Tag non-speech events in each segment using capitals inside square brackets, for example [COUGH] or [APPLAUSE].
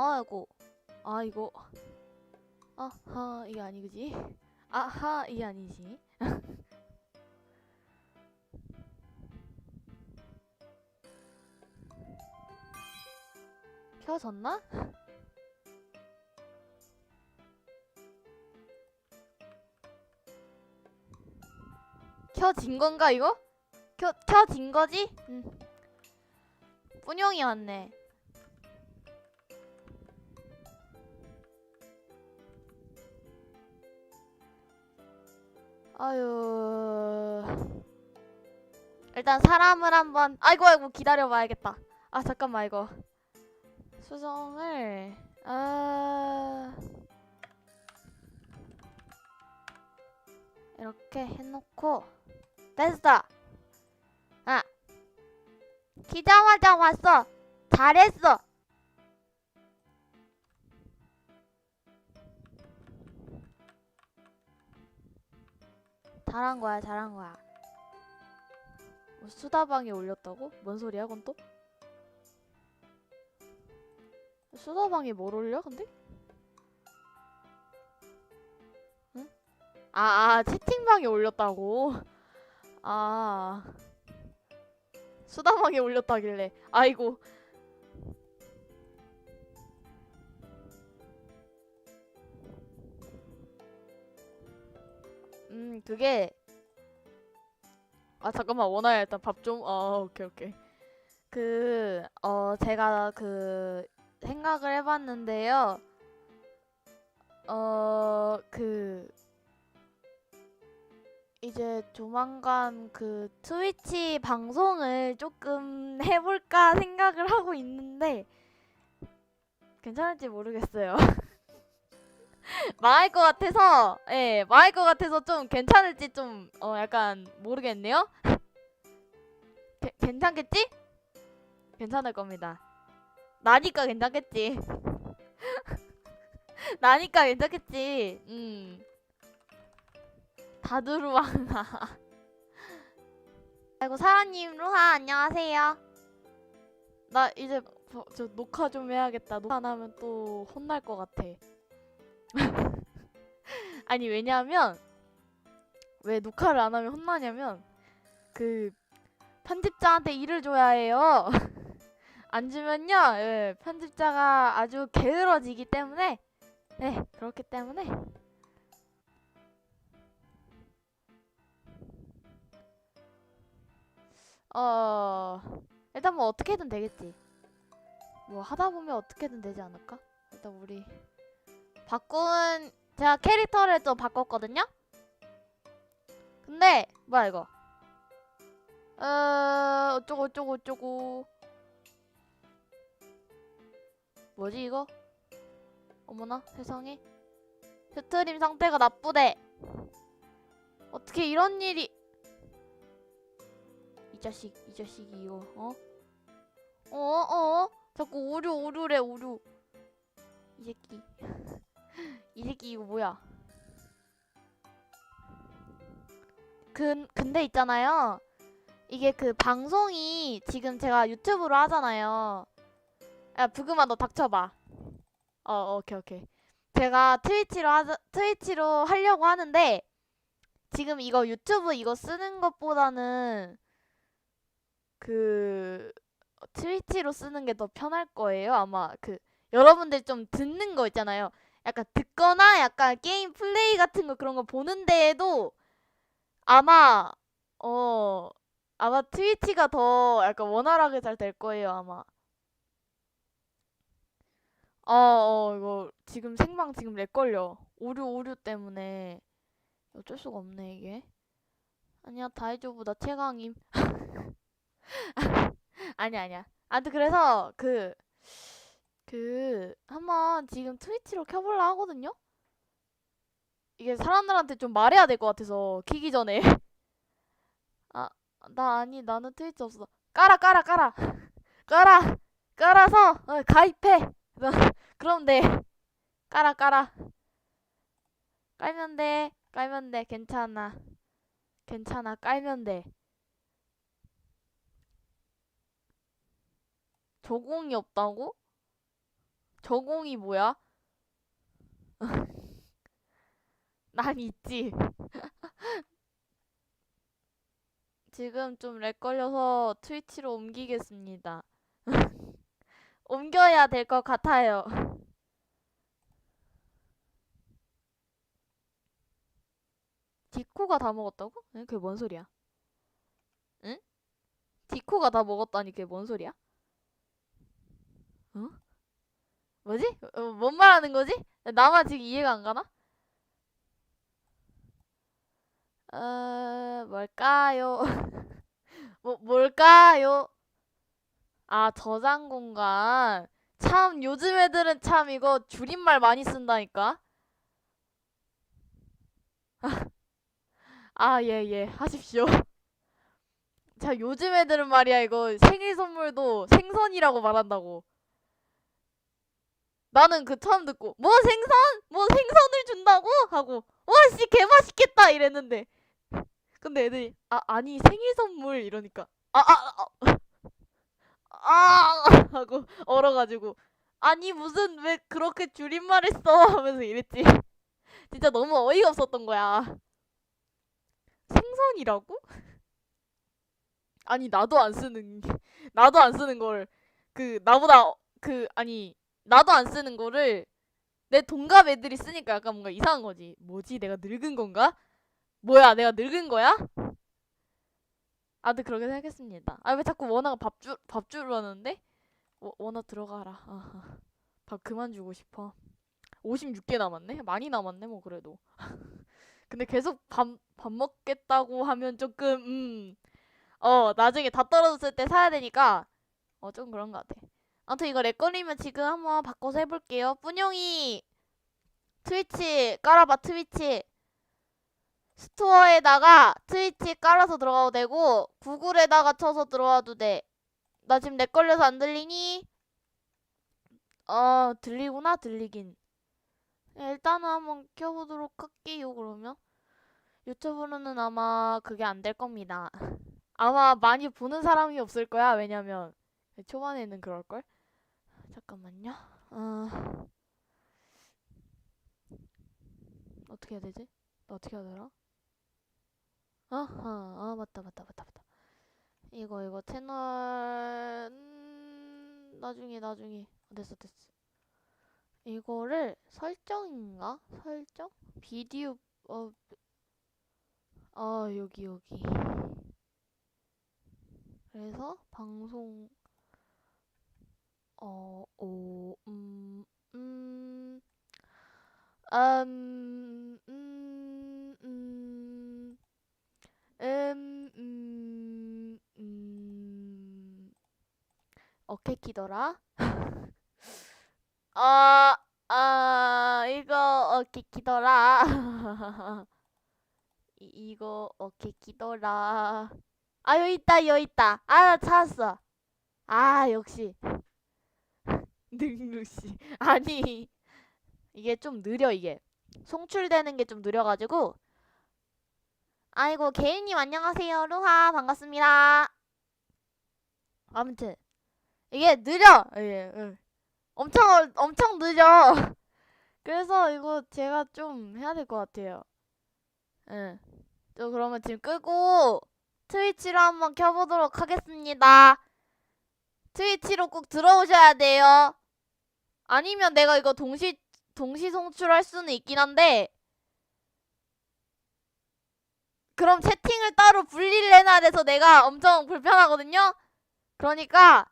아이고 아 이거 아하 이게 아니지 아하 이게 아니지 [LAUGHS] 켜졌나? [LAUGHS] 켜진 건가 이거? 켜 켜진 거지? 응. 뿌뇽이 왔네. 아유. 일단 사람을 한번 아이고 아이고 기다려 봐야겠다. 아 잠깐만 이거 수정을 아 이렇게 해놓고 됐어. 아 키자마자 왔어. 잘했어. 잘한 거야, 잘한 거야. 뭐 수다방에 올렸다고? 뭔 소리야, 그건 또? 수다방에 뭘 올려, 근데? 응? 아, 아, 채팅방에 올렸다고? 아. 수다방에 올렸다길래. 아이고. 음, 그게 아 잠깐만. 원아야 일단 밥좀아 오케이 오케이. 그 어 제가 그 생각을 해봤는데요. 어 그 이제 조만간 그 트위치 방송을 조금 [LAUGHS] 해볼까 생각을 하고 있는데 괜찮을지 모르겠어요 [LAUGHS] 망할 것 같아서 예 망할 것 같아서 좀 괜찮을지 좀 어 약간 모르겠네요. [LAUGHS] 게, 괜찮겠지? 괜찮을 겁니다. 나니까 괜찮겠지. [LAUGHS] 나니까 괜찮겠지. 음. 다두루왕아. [LAUGHS] 아이고 사라님 루하 안녕하세요. 나 이제 저, 저 녹화 좀 해야겠다. 녹화 안 하면 또 혼날 것 같아 [LAUGHS] 아니 왜냐하면 왜 녹화를 안 하면 혼나냐면 그 편집자한테 일을 줘야 해요. [LAUGHS] 안 주면요, 예, 편집자가 아주 게으러지기 때문에 네 그렇기 때문에 어 일단 뭐 어떻게든 되겠지. 뭐 하다 보면 어떻게든 되지 않을까? 일단 우리 바꾼 제가 캐릭터를 좀 바꿨거든요. 근데 뭐야 이거? 어 어쩌고 어쩌고 어쩌고 뭐지 이거? 어머나 세상에 스트림 상태가 나쁘대. 어떻게 이런 일이 이 자식 이 자식이 이거 어? 어 어? 자꾸 오류 오류래 오류 이 새끼 이 새끼 이거 뭐야? 근 근데 있잖아요. 이게 그 방송이 지금 제가 유튜브로 하잖아요. 야 부금아 너 닥쳐봐. 어 오케이 오케이. 제가 트위치로 하 트위치로 하려고 하는데 지금 이거 유튜브 이거 쓰는 것보다는 그 트위치로 쓰는 게 더 편할 거예요. 아마 그 여러분들 좀 듣는 거 있잖아요. 약간 듣거나 약간 게임 플레이 같은 거 그런 거 보는 데에도 아마 어 아마 트위치가 더 약간 원활하게 잘 될 거예요 아마. 어, 어 이거 지금 생방 지금 렉 걸려. 오류 오류 때문에. 어쩔 수가 없네 이게. 아니야 다이조보다 최강임. [LAUGHS] 아니야 아니야. 아무튼 그래서 그 그 한번 지금 트위치로 켜볼라 하거든요. 이게 사람들한테 좀 말해야 될 것 같아서 키기 전에. [LAUGHS] 아 나 아니 나는 트위치 없어. 깔아 깔아 깔아. [LAUGHS] 깔아 깔아서 어, 가입해. [LAUGHS] 그럼 돼. 깔아 깔아. 깔면 돼 깔면 돼. 괜찮아. 괜찮아 깔면 돼. 조공이 없다고? 저공이 뭐야? [LAUGHS] 난 있지. [LAUGHS] 지금 좀 렉 걸려서 트위치로 옮기겠습니다. [LAUGHS] 옮겨야 될 것 같아요. 디코가 다 먹었다고? 응? 그게 뭔 소리야? 응? 디코가 다 먹었다니 그게 뭔 소리야? 어? 뭐지? 어, 뭔 말하는 거지? 나만 지금 이해가 안 가나? 어, 뭘까요? [LAUGHS] 뭐, 뭘까요? 아, 저장 공간. 참, 요즘 애들은 참 이거 줄임말 많이 쓴다니까? [LAUGHS] 아, 예, 예. 하십시오. [LAUGHS] 자, 요즘 애들은 말이야, 이거 생일 선물도 생선이라고 말한다고. 나는 그 처음 듣고, 뭐 생선? 뭐 생선을 준다고? 하고, 와, 씨, 개 맛있겠다! 이랬는데. 근데 애들이, 아, 아니, 생일 선물! 이러니까, 아, 아, 아, 아! 하고, 얼어가지고, 아니, 무슨, 왜 그렇게 줄임말을 써? 하면서 이랬지. 진짜 너무 어이가 없었던 거야. 생선이라고? 아니 나도 안 쓰는 게- 나도 안 쓰는 걸 그 나보다 어- 그 아니 나도 안 쓰는 거를 내 동갑 애들이 쓰니까 약간 뭔가 이상한 거지. 뭐지? 내가 늙은 건가? 뭐야? 내가 늙은 거야? 아들 그렇게 생각했습니다. 아 왜 자꾸 원아가 밥주 밥 주러 하는데? 워, 원아 들어가라. 아하. 밥 그만 주고 싶어. 56개 남았네? 많이 남았네 뭐 그래도. [LAUGHS] 근데 계속 밥, 밥 먹겠다고 하면 조금 음. 어, 나중에 다 떨어졌을 때 사야 되니까 어, 좀 그런 것 같아. 아무튼 이거 렉 걸리면 지금 한번 바꿔서 해볼게요. 뿌뇽이 트위치 깔아봐 트위치 스토어에다가 트위치 깔아서 들어가도 되고 구글에다가 쳐서 들어와도 돼. 나 지금 렉 걸려서 안 들리니? 어 들리구나 들리긴. 일단은 한번 켜보도록 할게요 그러면. 유튜브로는 아마 그게 안 될 겁니다. [LAUGHS] 아마 많이 보는 사람이 없을 거야. 왜냐면 초반에는 그럴 걸. 잠깐만요. 어... 어떻게 해야 되지? 나 어떻게 하더라? 아하, 아 맞다 맞다 맞다 맞다. 이거 이거 채널 음... 나중에 나중에 됐어 됐어. 이거를 설정인가? 설정? 비디오 어 아, 여기, 여기. 그래서 방송, 어, 오, 음, 음, 음, 음, 음, 음, 음, 음, 어케 키더라? 아, 아, 이거 어케 키더라? [LAUGHS] 이, 이거 어케 키더라? 아, 여기 있다, 여기 있다. 아, 나 찾았어. 아, 역시. 능루씨. [LAUGHS] 아니, 이게 좀 느려, 이게. 송출되는 게 좀 느려가지고. 아이고, 개인님 안녕하세요. 루하, 반갑습니다. 아무튼, 이게 느려! 예, 예. 엄청, 어- 엄청 느려. [LAUGHS] 그래서 이거 제가 좀 해야 될 것 같아요. 응. 저 그러면 지금 끄고, 트위치로 한번 켜보도록 하겠습니다. 트위치로 꼭 들어오셔야 돼요. 아니면 내가 이거 동시, 동시 송출할 수는 있긴 한데, 그럼 채팅을 따로 분리를 해놔야 돼서 내가 엄청 불편하거든요? 그러니까,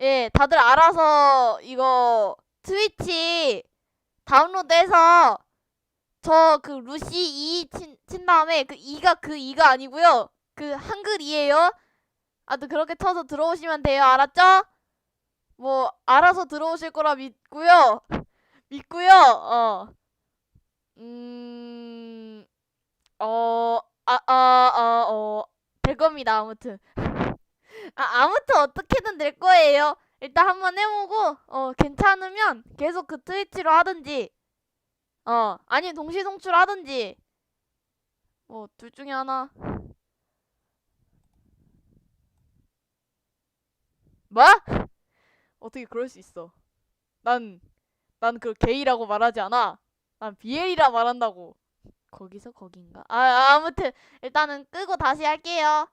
예, 다들 알아서 이거 트위치 다운로드해서 저 그 루시 2 친, 친 다음에 그 2가 그 2가 아니고요. 그 한글 이에요. 아무튼 그렇게 쳐서 들어오시면 돼요. 알았죠? 뭐 알아서 들어오실 거라 믿고요. [LAUGHS] 믿고요. 어. 음. 어. 아, 아, 아, 어. 될 겁니다. 아무튼. [LAUGHS] 아, 아무튼 어떻게든 될 거예요. 일단 한번 해보고 어, 괜찮으면 계속 그 트위치로 하든지 어, 아니면 동시 송출 하든지 뭐 둘 중에 하나. 뭐? 어떻게 그럴 수 있어? 난 난 그걸 게이라고 말하지 않아. 난 비엘이라 말한다고. 거기서 거긴가? 아, 아무튼 일단은 끄고 다시 할게요.